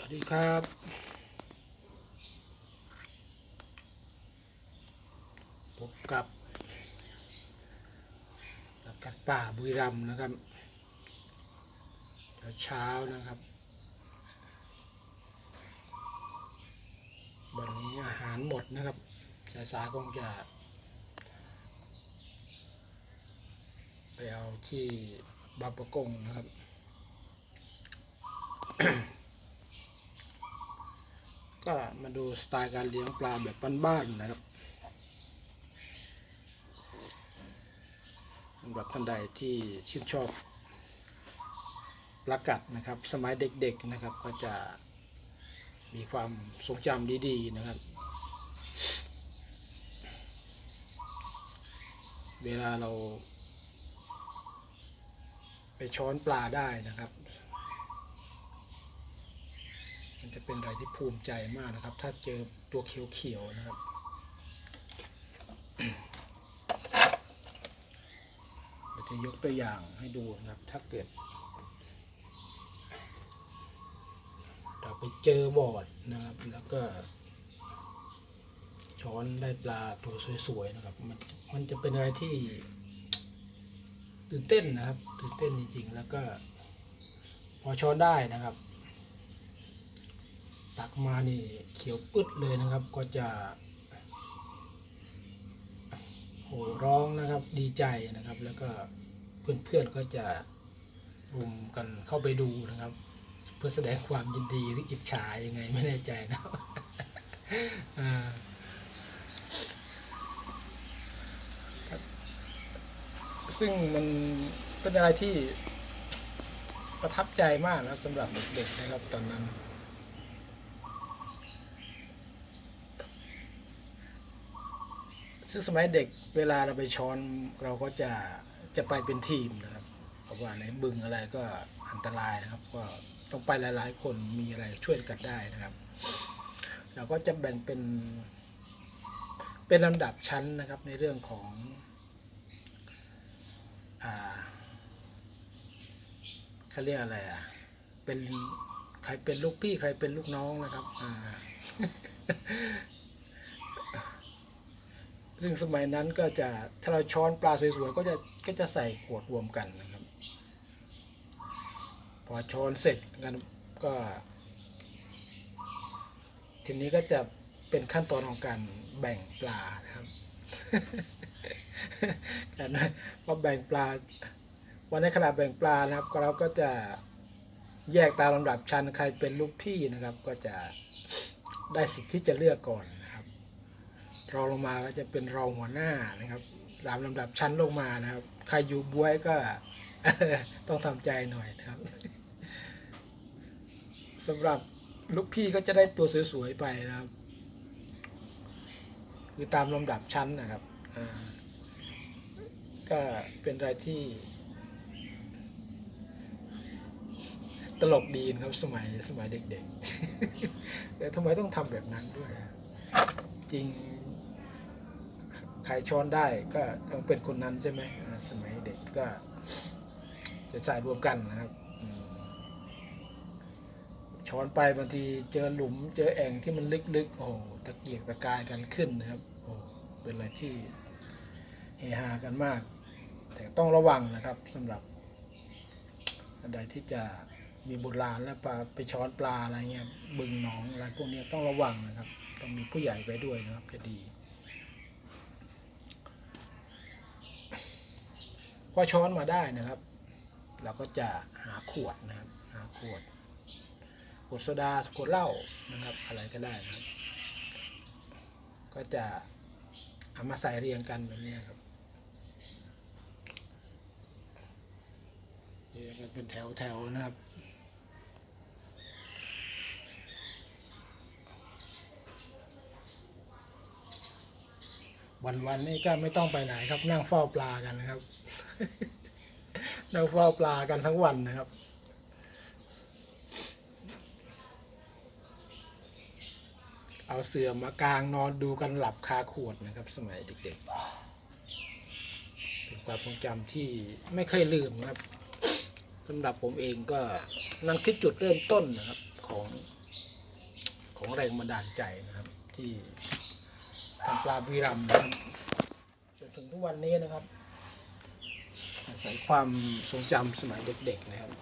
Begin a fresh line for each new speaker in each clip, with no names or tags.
สวัสดีครับพบกับนักกัดป่าบุรีรัมนะครับเช้านะครับ วันนี้อาหารหมดนะครับ สายๆคงจะ ไปเอาที่บาปะกงนะครับ ก็มาดูสไตล์การเลี้ยงปลาแบบบ้านๆนะครับสำหรับท่านใดที่ชื่นชอบปลากัดนะครับ สมัยเด็กๆนะครับ ก็จะมีความทรงจำดีๆนะครับ เวลาเราไปช้อนปลาได้นะครับ มันจะเป็นอะไรที่ภูมิใจมากนะครับ ถ้าเจอตัวเขียวๆนะครับเดี๋ยวจะยกตัวอย่างให้ดูนะครับ ถ้าเกิด เราไปเจอบอร์ดนะครับ แล้วก็ ช้อนได้ปลาตัวสวยๆนะครับ มันมันจะเป็นอะไรที่ ตื่นเต้นนะครับ ตื่นเต้นจริงๆ แล้วก็ พอช้อนได้นะครับ ตักมานี่เขียวปึ๊ดเลยนะครับ ก็จะโหร้องนะครับดีใจนะครับ แล้วก็เพื่อนๆก็จะรุมกันเข้าไปดูนะครับ เพื่อแสดงความยินดีหรืออิจฉายังไงไม่แน่ใจนะอ่าซึ่งมันเป็นอะไรที่ประทับใจมากนะสำหรับเด็กๆนะครับตอนนั้น ซึ่งสมัยเด็กเวลาเราไปช้อนเราก็จะจะไปเป็นทีมนะครับ เพราะว่าในบึงอะไรก็อันตรายนะครับ ก็ต้องไปหลายๆ คนมีอะไรช่วยกันได้นะครับ เราก็จะแบ่งเป็น เป็นลำดับชั้นนะครับในเรื่องของอ่าเขาเรียกอะไรอะเป็นใครเป็นลูกพี่ใครเป็นลูกน้องนะครับอ่า ซึ่งสมัยนั้นก็จะถ้าเราช้อนปลาสวยๆก็จะก็จะใส่ขวดรวมกันนะครับ พอช้อนเสร็จกันก็ ทีนี้ก็จะเป็นขั้นตอนของการแบ่งปลานะครับการพอแบ่งปลา วันในขณะแบ่งปลานะครับเราก็จะแยกตามลำดับชั้นใครเป็นลูกพี่นะครับ ก็จะได้สิทธิ์ที่จะเลือกก่อน รองลงมาก็จะเป็นรองหัวหน้านะครับตามลำดับชั้นลงมานะครับ ใครอยู่บวยก็ต้องทำใจหน่อยนะครับสำหรับลูกพี่ก็จะได้ตัวสวยๆไปนะครับ คือตามลำดับชั้นนะครับก็เป็นอะไรที่ ตลกดีนะครับสมัยสมัยเด็กๆแต่ทำไมต้องทำแบบนั้นด้วย จริง ใครช้อนได้ก็ต้องเป็นคนนั้นใช่ไหมสมัยเด็กก็จะใส่รวมกันนะครับช้อนไปบางทีเจอหลุมเจอแอ่งที่มันลึกๆ โอ้โหตะเกียกตะกายกันขึ้นนะครับ โอ้เป็นอะไรที่เฮฮากันมาก แต่ต้องระวังนะครับสำหรับอันใดที่จะมีบุตรลานแล้วปลาไปช้อนปลาอะไรเงี้ยบึงหนองอะไรพวกนี้ต้องระวังนะครับ ต้องมีผู้ใหญ่ไปด้วยนะครับจะดี อช้อนมาได้นะครับ เราก็จะหาขวดนะครับ หาขวด ขวดโซดาขวดเหล้านะครับ อะไรก็ได้นะครับ ก็จะเอามาใส่เรียงกันแบบนี้ครับเรียงกันเป็นแถวแถวๆนะครับ วันๆนี่ก็ไม่ต้องไปไหนครับ นั่งเฝ้าปลากันนะครับ นั่งเฝ้าปลากันทั้งวันนะครับเอาเสื่อมากางนอนดูกันหลับคาขวดนะครับ สมัยเด็กๆ เป็นความทรงจำที่ไม่เคยลืมนะครับสำหรับผมเองก็นั่นคือจุดเริ่มต้นนะครับของของแรงบันดาลใจนะครับ ที่ ทำปลาบุรีรัมย์นะครับจนถึงทุกวันนี้นะครับ อาศัยความทรงจำสมัยเด็กๆนะครับ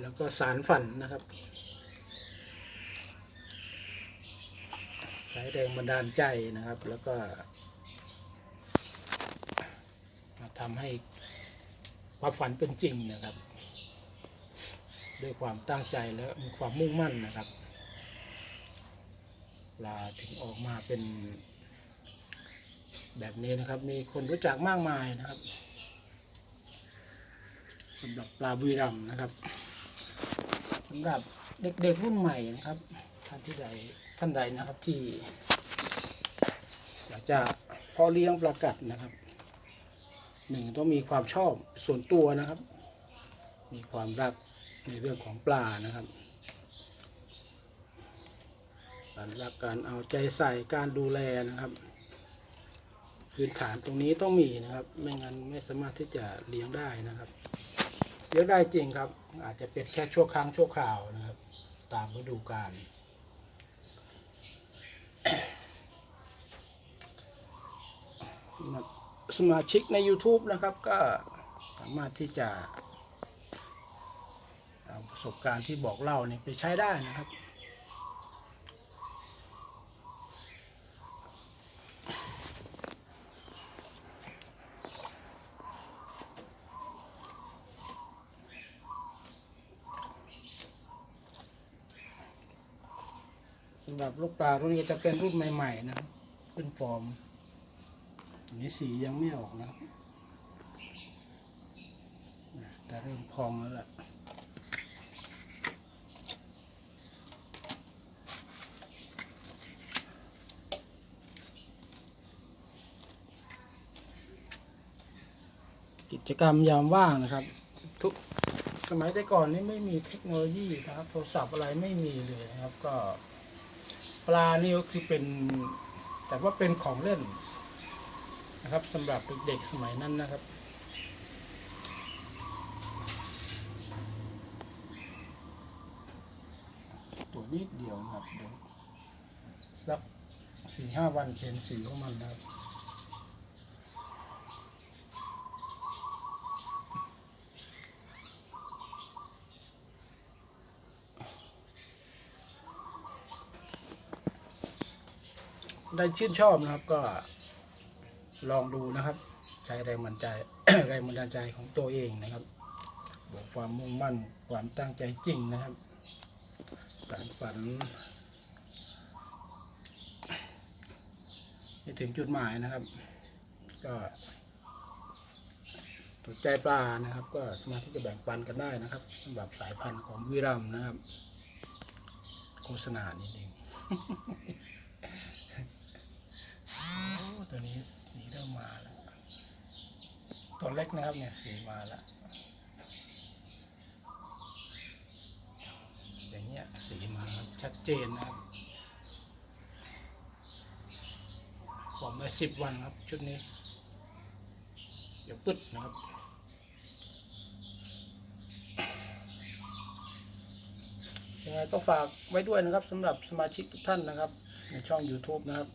แล้วก็สารฝันนะครับใช้แรงบันดาลใจนะครับ แล้วก็ มาทำให้ความฝันเป็นจริงนะครับ ด้วยความตั้งใจและมีความมุ่งมั่นนะครับลาถึงออกมาเป็นแบบนี้นะครับมีคนรู้จักมากมายนะครับสำหรับปลาบุรีรัมนะครับสำหรับเด็กๆรุ่นใหม่นะครับ ท่านที่ใดท่านใดนะครับที่อยากจะเพาะเลี้ยงปลากัดนะครับหนึ่งต้องมีความชอบส่วนตัวนะครับ มีความรัก ในเรื่องของปลานะครับการรักการเอาใจใส่การดูแลนะครับ พื้นฐานตรงนี้ต้องมีนะครับ ไม่งั้นไม่สามารถที่จะเลี้ยงได้นะครับเลี้ยงได้จริงครับ อาจจะเป็นแค่ชั่วครั้งชั่วคราวนะครับ ตามฤดูกาลสมาชิกใน YouTube นะครับ ก็สามารถที่จะ ประสบการณ์ที่บอกเล่าเนี่ยไปใช้ได้นะครับ สำหรับลูกปลารุ่นนี้จะเป็นรุ่นใหม่ๆนะครับขึ้นฟอร์มอันนี้สียังไม่ออกนะครับนะแต่เริ่มพองแล้วล่ะ กิจกรรมยามว่างนะครับ ทุกสมัยแต่ก่อนนี่ไม่มีเทคโนโลยีนะครับ โทรศัพท์อะไรไม่มีเลยนะครับ ก็ ปลานี่ก็คือเป็น แต่ว่าเป็นของเล่นนะครับสำหรับเด็กๆสมัยนั้นนะครับตัวนิดเดียวนะครับเดี๋ยวสักสี่ห้าวันเห็นสีของมันนะครับ ได้ชื่นชอบนะครับก็ ลองดูนะครับ ใช้แรงบันใจ แรงบันดาลใจของตัวเองนะครับบวกความมุ่งมั่นความตั้งใจจริงนะครับสารฝันให้ถึงจุดหมายนะครับ ก็ถูกใจปลานะครับ ก็สามารถที่จะแบ่งปันกันได้นะครับสำหรับสายพันธุ์ของวิรัมนะครับ โฆษณานิดนึง ตัวนี้สีเริ่มมาแล้ว ตัวเล็กนะครับเนี่ยสีมาแล้ว อย่างเงี้ยสีมาชัดเจนนะครับ ผมมาสิบวันครับชุดนี้ เดี๋ยวปึ๊ดนะครับยังไงก็ฝากไว้ด้วยนะครับสำหรับสมาชิกทุกท่านนะครับ ในช่อง YouTube นะครับ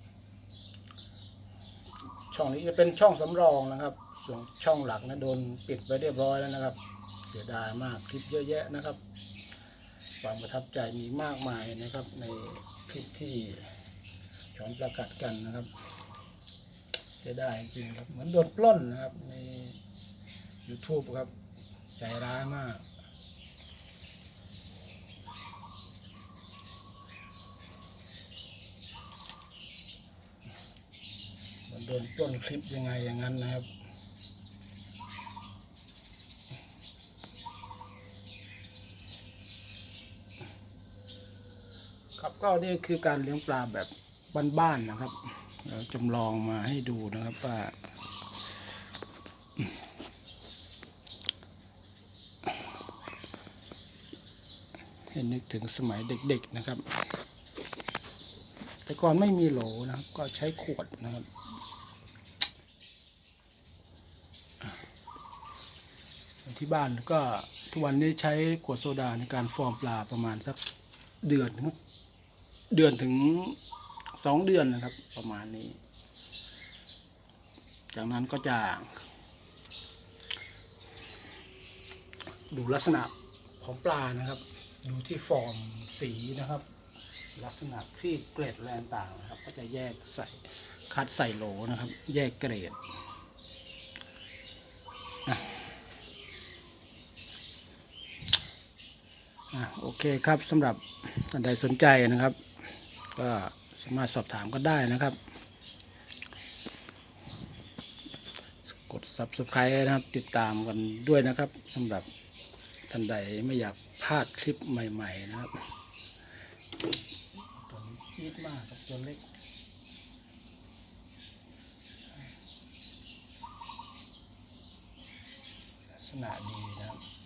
ช่องนี้จะเป็นช่องสำรองนะครับส่วนช่องหลักนะโดนปิดไปเรียบร้อยแล้วนะครับ เสียดายมากคลิปเยอะแยะนะครับ ความประทับใจมีมากมายนะครับ ในคลิปที่ช้อนประกัดกันนะครับ เสียดายจริงครับเหมือนโดนปล้นนะครับใน YouTube ครับใจร้ายมาก โดนปล้นคลิปยังไงอย่างนั้นนะครับ ครับก็นี่คือการเลี้ยงปลาแบบบ้านๆนะครับเราจำลองมาให้ดูนะครับว่าให้นึกถึงสมัยเด็กๆนะครับ แต่ก่อนไม่มีโหลนะครับ ก็ใช้ขวดนะครับ ที่บ้านก็ทุกวันนี้ใช้ขวดโซดาในการฟอร์มปลาประมาณสักเดือนถึงเดือนถึงสองเดือนนะครับ ประมาณนี้ จากนั้นก็จะดูลักษณะของปลานะครับ ดูที่ฟอร์มสีนะครับ ลักษณะที่เกรดแรงต่างนะครับ ก็จะแยกใส่คัดใส่โหลนะครับ แยกเกรดอะอะ โอเคครับสำหรับท่านใดสนใจนะครับ ก็สามารถสอบถามก็ได้นะครับ กด subscribe นะครับ ติดตามกันด้วยนะครับสำหรับท่านใดไม่อยากพลาดคลิปใหม่ ๆ นะครับตัวนี้จี๊ดมากครับตัวเล็กลักษณะดีนะครับ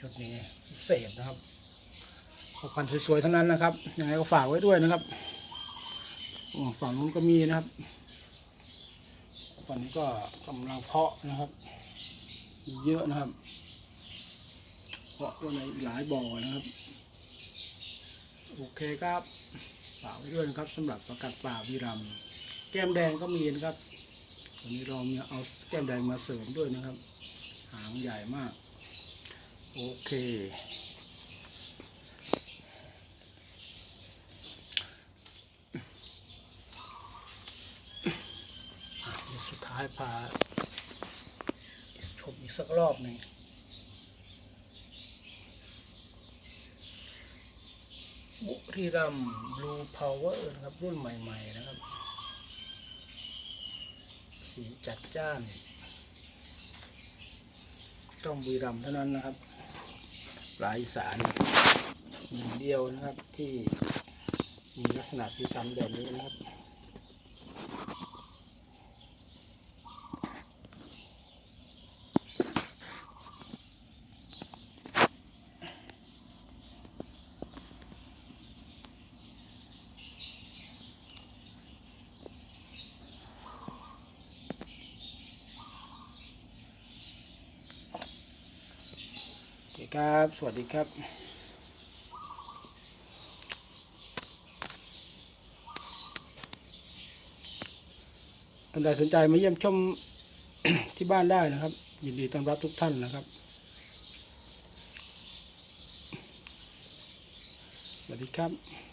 ชุดนี้พิเศษนะครับพวกพันธุ์สวยๆทั้งนั้นนะครับยังไงก็ฝากไว้ด้วยนะครับฝั่งนู้นก็มีนะครับฝั่งนี้ก็กำลังเพาะนะครับมีเยอะนะครับ เพาะไว้ในหลายบ่อนะครับ โอเคครับฝากไว้ด้วยนะครับสำหรับประกาศป่าวิรัมแก้มแดงก็มีนะครับวันนี้เรามีเอาแก้มแดงมาเสริมด้วยนะครับ หางใหญ่มาก โอเค สุดท้ายพาชมอีกสักรอบหนึ่งบุรีรัมบลูพาวเวอร์นะครับ รุ่นใหม่ ๆ นะครับ สีจัดจ้าน ต้องบุรีรัมเท่านั้นนะครับ ลายสารหนึ่งเดียวนะครับที่มีลักษณะสีสันแบบนี้นะครับ ครับ สวัสดีครับท่านใดสนใจมาเยี่ยมชมที่บ้านได้นะครับ ยินดีต้อนรับทุกท่านนะครับ สวัสดีครับ